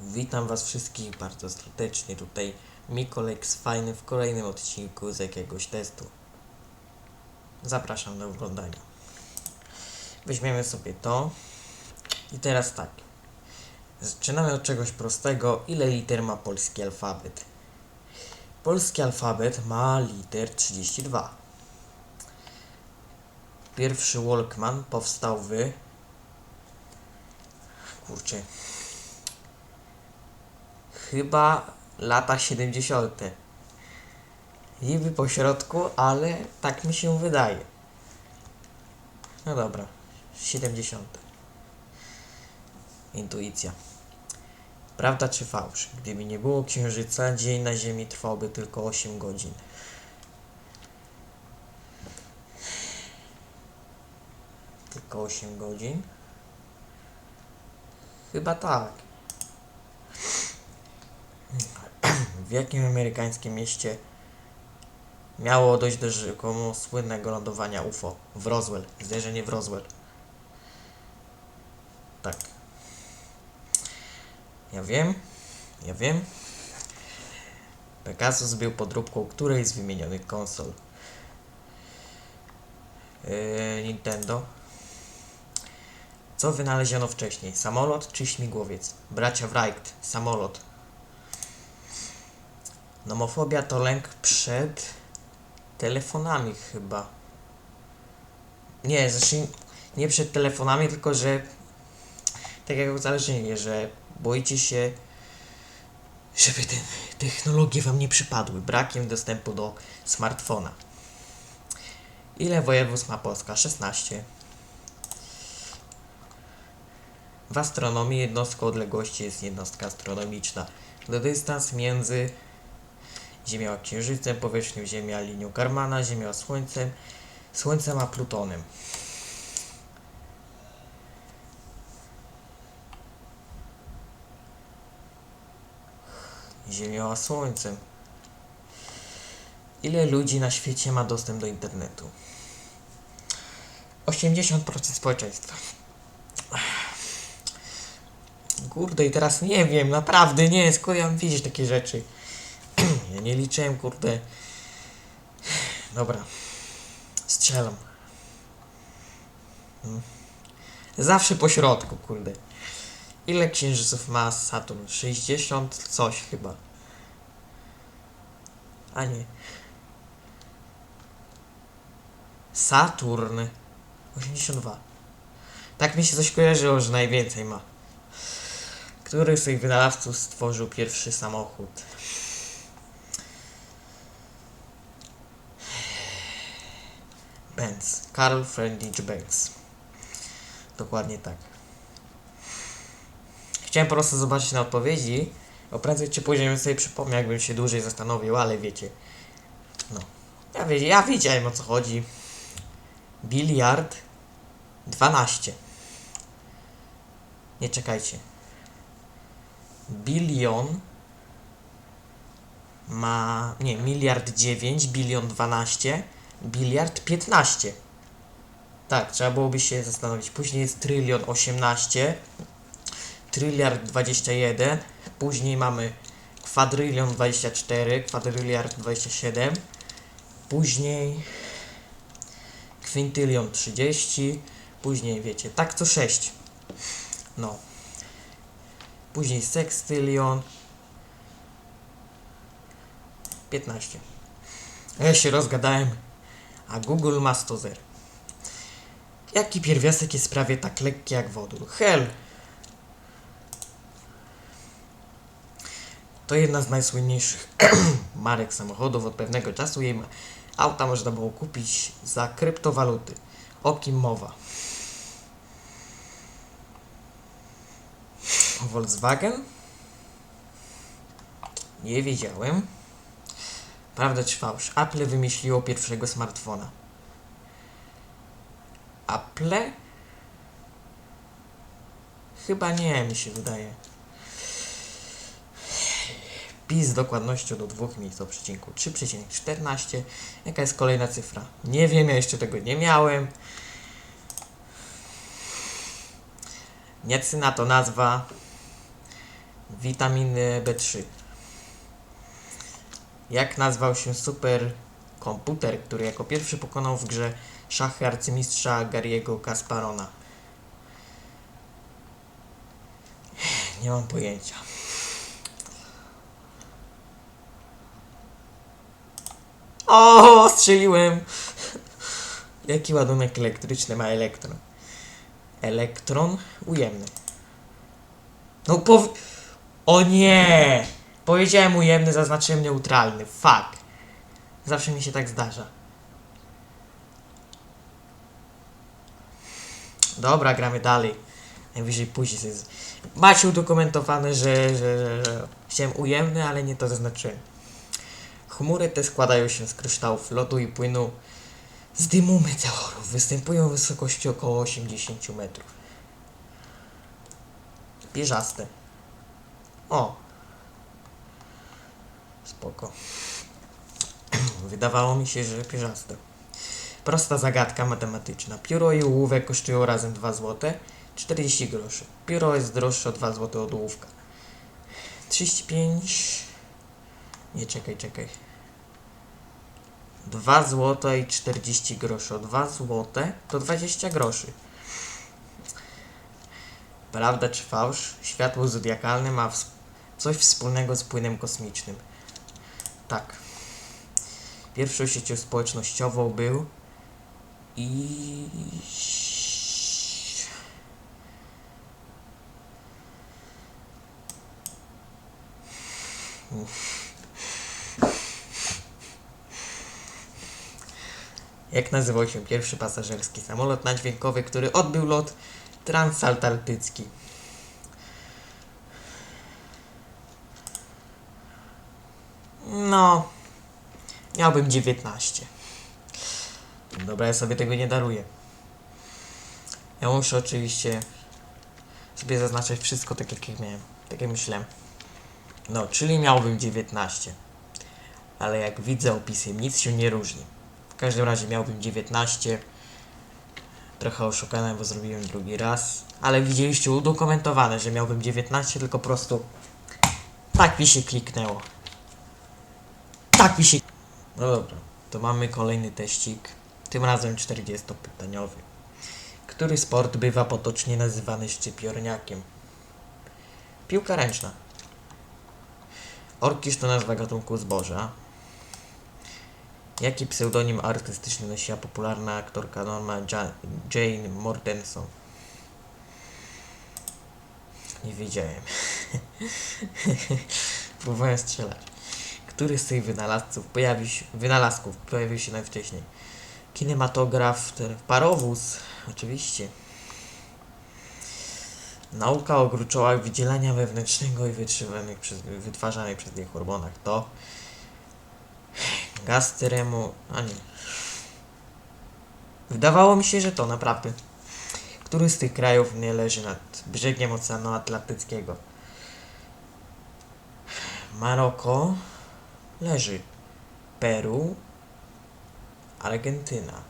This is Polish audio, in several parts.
Witam Was wszystkich bardzo serdecznie. Tutaj Mikolex fajny w kolejnym odcinku z jakiegoś testu. Zapraszam do oglądania. Weźmiemy sobie to. I teraz tak. Zaczynamy od czegoś prostego. Ile liter ma polski alfabet? Polski alfabet ma liter 32. Pierwszy Walkman powstał w... Kurczę, chyba lata 70. Niby po środku, ale tak mi się wydaje. No dobra, 70. Intuicja. Prawda czy fałsz? Gdyby nie było księżyca, dzień na Ziemi trwałby tylko 8 godzin. Tylko 8 godzin? Chyba tak. W jakim amerykańskim mieście miało dojść do rzekomo słynnego lądowania UFO? W Roswell. Zderzenie w Roswell. Tak. Ja wiem. Ja wiem. Pegasus był podróbką której z wymienionych konsol? Yy, Nintendo. Co wynaleziono wcześniej? Samolot czy śmigłowiec? Bracia Wright. Samolot. Nomofobia to lęk przed telefonami chyba. Nie, znaczy nie przed telefonami, tylko że tak jak uzależnienie, że boicie się, żeby te technologie wam nie przypadły brakiem dostępu do smartfona. Ile województw ma Polska? 16. W astronomii jednostką odległości jest jednostka astronomiczna. To dystans między Ziemią a Księżycem, powierzchnią Ziemi a linią Karmana, Ziemią a Słońcem, Słońcem a Plutonem. Ziemią a Słońcem. Ile ludzi na świecie ma dostęp do internetu? 80% społeczeństwa. Kurde, i teraz nie wiem, naprawdę nie, skąd ja mam wiedzieć takie rzeczy? Nie liczyłem, kurde. Dobra. Strzelam. Hmm. Zawsze po środku, kurde. Ile księżyców ma Saturn? 60 coś chyba. A nie. Saturn. 82. Tak mi się coś kojarzyło, że najwięcej ma. Który z tych wynalazców stworzył pierwszy samochód? Benz. Carl Friedrich Benz. Dokładnie tak. Chciałem po prostu zobaczyć na odpowiedzi, bo prędzej czy później bym sobie przypomniał, jakbym się dłużej zastanowił, ale wiecie. No. Ja, wie, ja wiedziałem o co chodzi. Biliard 12. Nie czekajcie. Bilion ma. Nie, miliard 9, bilion 12, biliard 15. Tak, trzeba byłoby się zastanowić. Później jest trylion 18, tryliard 21, później mamy kwadrylion 24, kwadryliard 27, później kwintylion 30, później wiecie, tak co 6. No. Później sekstylion 15. Ja się rozgadałem, a Google ma 100 zer. Jaki pierwiastek jest prawie tak lekki jak wodór? Hel! To jedna z najsłynniejszych marek samochodów od pewnego czasu. Jej auta można było kupić za kryptowaluty. O kim mowa? Volkswagen? Nie wiedziałem. Prawda czy fałsz? Apple wymyśliło pierwszego smartfona. Apple? Chyba nie, mi się wydaje. PiS z dokładnością do dwóch miejsc o przecinku 3,14. Jaka jest kolejna cyfra? Nie wiem, ja jeszcze tego nie miałem. Niecyna to nazwa witaminy B3. Jak nazwał się super komputer, który jako pierwszy pokonał w grze szachy arcymistrza Gary'ego Kasparona? Nie mam pojęcia. O, strzeliłem! Jaki ładunek elektryczny ma elektron? Elektron ujemny. No pow... O nie! Powiedziałem ujemny, zaznaczyłem neutralny. Fuck. Zawsze mi się tak zdarza. Dobra, gramy dalej. Najwyżej później sobie... Macie udokumentowane, że, że, że, że chciałem ujemny, ale nie to zaznaczyłem. Chmury te składają się z kryształów lodu i płynu z dymu meteorów. Występują w wysokości około 80 metrów. Pierzaste. O! Spoko. Wydawało mi się, że pierzaste. Prosta zagadka matematyczna. Pióro i ołówek kosztują razem 2 zł. 40 groszy. Pióro jest droższe o 2 zł od ołówka. 35... Nie, czekaj, czekaj. 2 zł i 40 groszy. O 2 zł to 20 groszy. Prawda czy fałsz? Światło zodiakalne ma coś wspólnego z płynem kosmicznym. Tak. Pierwszą siecią społecznościową był i... Jak nazywał się pierwszy pasażerski samolot nadźwiękowy, który odbył lot transantarktycki? No, miałbym 19. Dobra, ja sobie tego nie daruję. Ja muszę oczywiście sobie zaznaczać wszystko tak jak miałem, tak jak myślałem. No, czyli miałbym 19. Ale jak widzę opisem, nic się nie różni. W każdym razie miałbym 19. Trochę oszukany, bo zrobiłem drugi raz. Ale widzieliście udokumentowane, że miałbym 19, tylko po prostu tak mi się kliknęło. Tak mi się... No dobra, to mamy kolejny teścik. Tym razem 40-pytaniowy. Który sport bywa potocznie nazywany szczypiorniakiem? Piłka ręczna. Orkisz to nazwa gatunku zboża. Jaki pseudonim artystyczny nosiła popularna aktorka Norma ja Jane Mortenson? Nie wiedziałem. Próbowałem strzelać. Który z tych wynalazców pojawił się, wynalazków pojawił się najwcześniej? Kinematograf, parowóz, oczywiście. Nauka o gruczołach wydzielania wewnętrznego i przez, wytwarzanych przez nie hormonach to gaz teremo... a nie. Wydawało mi się, że to naprawdę. Który z tych krajów nie leży nad brzegiem Oceanu Atlantyckiego? Maroko leży. Peru, Argentyna.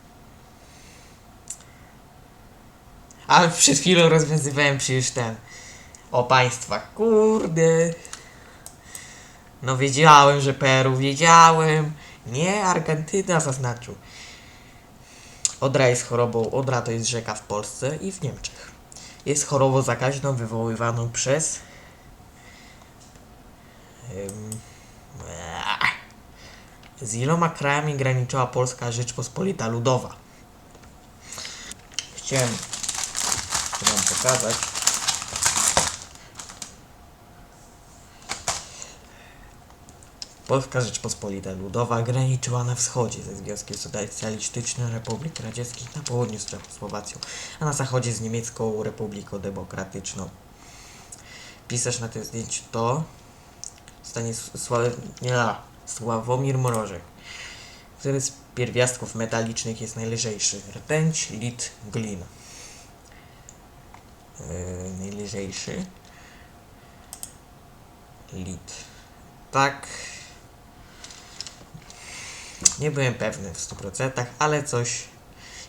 Ale przed chwilą rozwiązywałem przecież ten. O państwa, kurde. No wiedziałem, że Peru, wiedziałem. Nie, Argentyna zaznaczył. Odra jest chorobą, Odra to jest rzeka w Polsce i w Niemczech. Jest chorobą zakaźną wywoływaną przez... Eee. Z iloma krajami graniczyła Polska Rzeczpospolita Ludowa? Chciałem wam pokazać. Polska Rzeczpospolita Ludowa graniczyła na wschodzie ze Związkiem Socjalistycznym Republik Radzieckich, na południu z Czechosłowacją, a na zachodzie z Niemiecką Republiką Demokratyczną. Pisarz na tym zdjęciu to Stanisław... nie, Sławomir Mrożek, który z pierwiastków metalicznych jest najlżejszy. Rtęć, lit, glina. Yy, najlżejszy. Lit. Tak. Nie byłem pewny w 100%, ale coś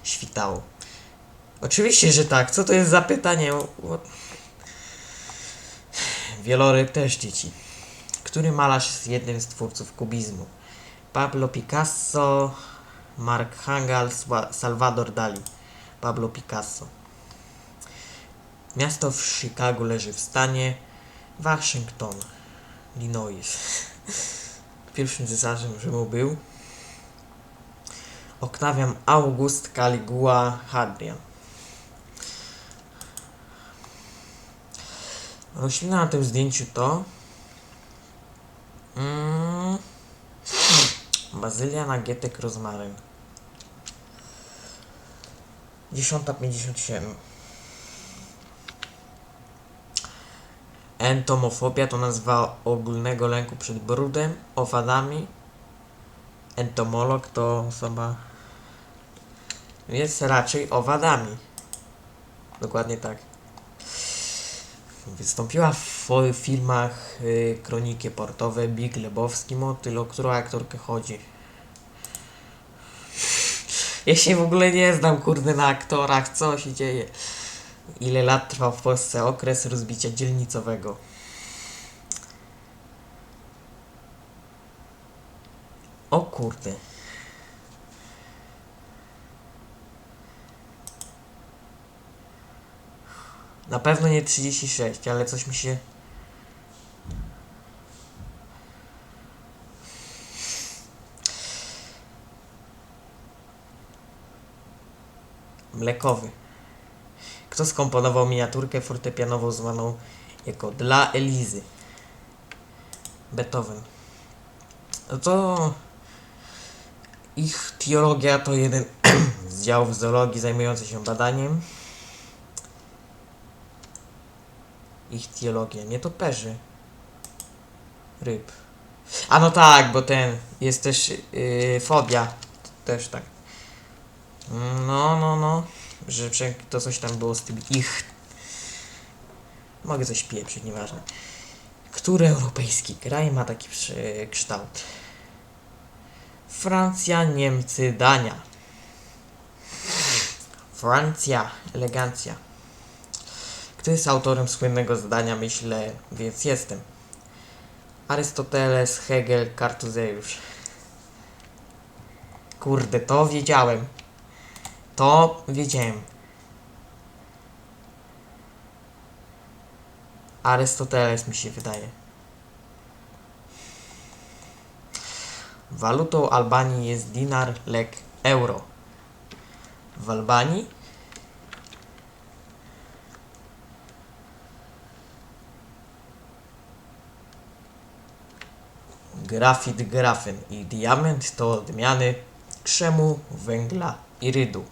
świtało. Oczywiście, że tak. Co to jest za pytanie? Wieloryb też dzieci. Który malarz jest jednym z twórców kubizmu? Pablo Picasso, Mark Hangel, Swa- Salvador Dali. Pablo Picasso. Miasto w Chicago leży w stanie Waszyngton, Illinois. Pierwszym cesarzem Rzymu był Octavian August Caligula Hadrian. Roślina na tym zdjęciu to mm, Bazylia, nagietek, rozmaryn. 10.57 Entomofobia to nazwa ogólnego lęku przed brudem, owadami. Entomolog to osoba jest raczej owadami. Dokładnie tak. Wystąpiła w filmach y, Kroniki Portowe, Big Lebowski Motyl, o którą aktorkę chodzi. Ja się w ogóle nie znam, kurde, na aktorach, co się dzieje. Ile lat trwał w Polsce okres rozbicia dzielnicowego? O kurde. Na pewno nie 36, ale coś mi się... Mlekowy. Kto skomponował miniaturkę fortepianową zwaną jako Dla Elizy? Beethoven. No to ich teologia to jeden z działów zoologii zajmujący się badaniem. Ich teologia, nie toperzy. Ryb. A no tak, bo ten jest też yy, fobia. Też tak. No, no, no. Że to coś tam było z tym ich. Mogę coś pieprzyć, nieważne. Który europejski kraj ma taki przy- kształt? Francja, Niemcy, Dania. Francja, elegancja. Kto jest autorem słynnego zdania myślę, więc jestem? Arystoteles, Hegel, Kartuzeusz. Kurde, to wiedziałem. To wiedziałem. Arystoteles mi się wydaje. Walutą Albanii jest dinar, lek, euro. W Albanii grafit, grafen i diament to odmiany krzemu, węgla i rydu.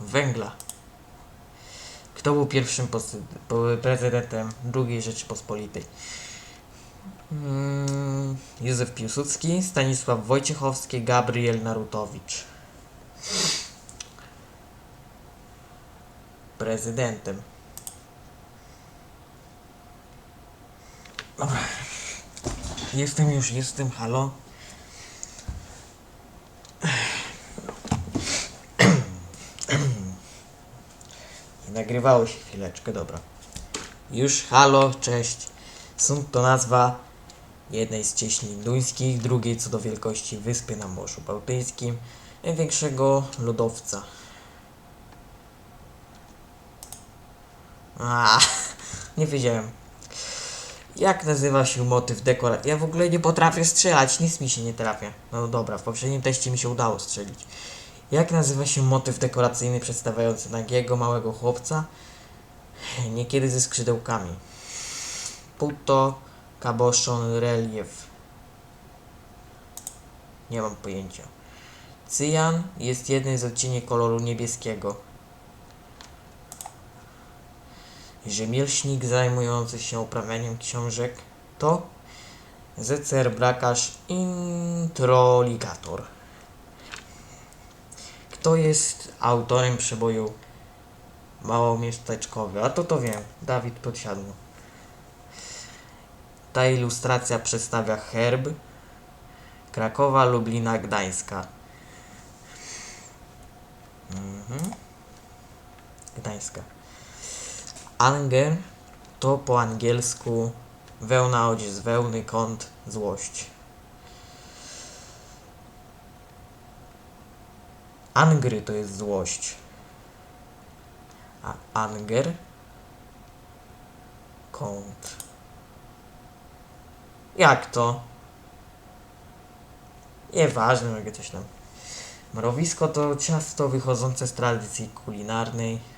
Węgla. Kto był pierwszym prezydentem II Rzeczypospolitej? Mm, Józef Piłsudski, Stanisław Wojciechowski, Gabriel Narutowicz. Prezydentem. Jestem już, jestem, halo. Nie nagrywało się chwileczkę, dobra. Już, halo, cześć. Sund to nazwa jednej z cieśnin duńskich, drugiej co do wielkości wyspy na Morzu Bałtyckim, największego lodowca. A, nie wiedziałem. Jak nazywa się motyw dekoracji? Ja w ogóle nie potrafię strzelać, nic mi się nie trafia. No dobra, w poprzednim teście mi się udało strzelić. Jak nazywa się motyw dekoracyjny przedstawiający nagiego małego chłopca? Niekiedy ze skrzydełkami. Puto, cabochon, relief. Nie mam pojęcia. Cyjan jest jednym z odcieni koloru niebieskiego. Rzemieślnik zajmujący się uprawianiem książek to Zecer Brakarz Introligator. Kto jest autorem przeboju małomiasteczkowy? A to to wiem. Dawid Podsiadło. Ta ilustracja przedstawia herb Krakowa, Lublina, Gdańska. Mhm. Gdańska. Anger to po angielsku wełna, odzież z wełny, kąt, złość. Angry to jest złość. A anger kąt. Jak to? Nieważne, mogę coś tam. Mrowisko to ciasto wychodzące z tradycji kulinarnej.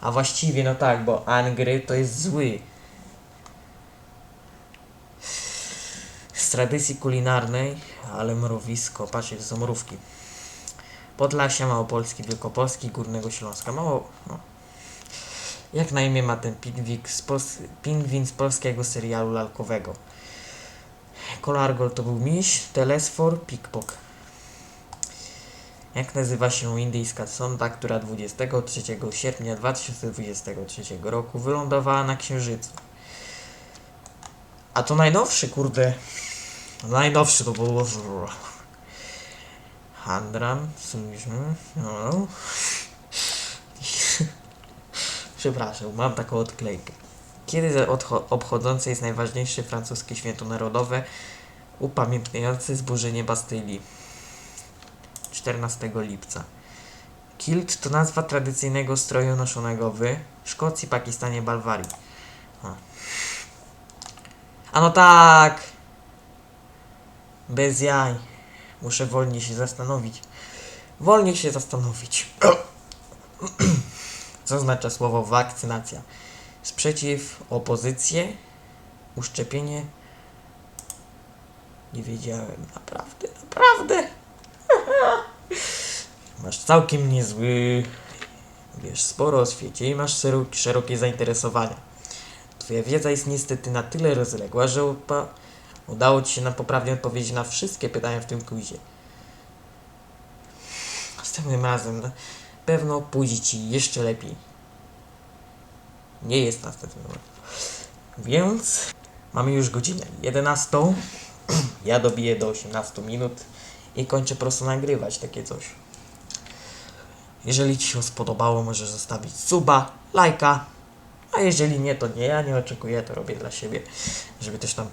A właściwie, no tak, bo angry to jest zły. Z tradycji kulinarnej, ale mrowisko, patrzcie, to są mrówki. Podlasia, Małopolski, Wielkopolski, Górnego Śląska. Mało, no. Jak na imię ma ten pingwin z polskiego serialu lalkowego. Kolargol to był miś, Telesfor, Pikpok. Jak nazywa się indyjska sonda, która 23 sierpnia 2023 roku wylądowała na Księżycu? A to najnowszy, kurde. Najnowszy to było... Handram, Sujrzmy, no. Przepraszam, mam taką odklejkę. Kiedy obchodzące jest najważniejsze francuskie święto narodowe upamiętniające zburzenie Bastylii? 14 lipca. Kilt to nazwa tradycyjnego stroju noszonego w Szkocji, Pakistanie, Balwarii. A, A no tak! Bez jaj. Muszę wolniej się zastanowić. Wolniej się zastanowić. Co oznacza słowo wakcynacja? Sprzeciw, opozycję, uszczepienie. Nie wiedziałem, naprawdę, naprawdę. Masz całkiem niezły, wiesz, sporo o świecie i masz szerokie, zainteresowania. Twoja wiedza jest niestety na tyle rozległa, że upa- udało Ci się na poprawnie odpowiedzieć na wszystkie pytania w tym quizie. Następnym razem pewno pójdzie Ci jeszcze lepiej. Nie jest następnym razem. Więc mamy już godzinę 11. Ja dobiję do 18 minut i kończę po prostu nagrywać takie coś. Jeżeli Ci się spodobało, możesz zostawić suba, lajka, a jeżeli nie, to nie, ja nie oczekuję, to robię dla siebie, żeby też tam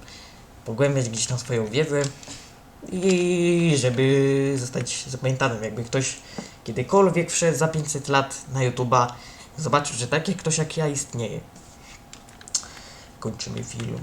pogłębiać gdzieś tam swoją wiedzę i żeby zostać zapamiętanym. Jakby ktoś kiedykolwiek wszedł za 500 lat na YouTube'a, zobaczył, że taki ktoś jak ja istnieje. Kończymy film.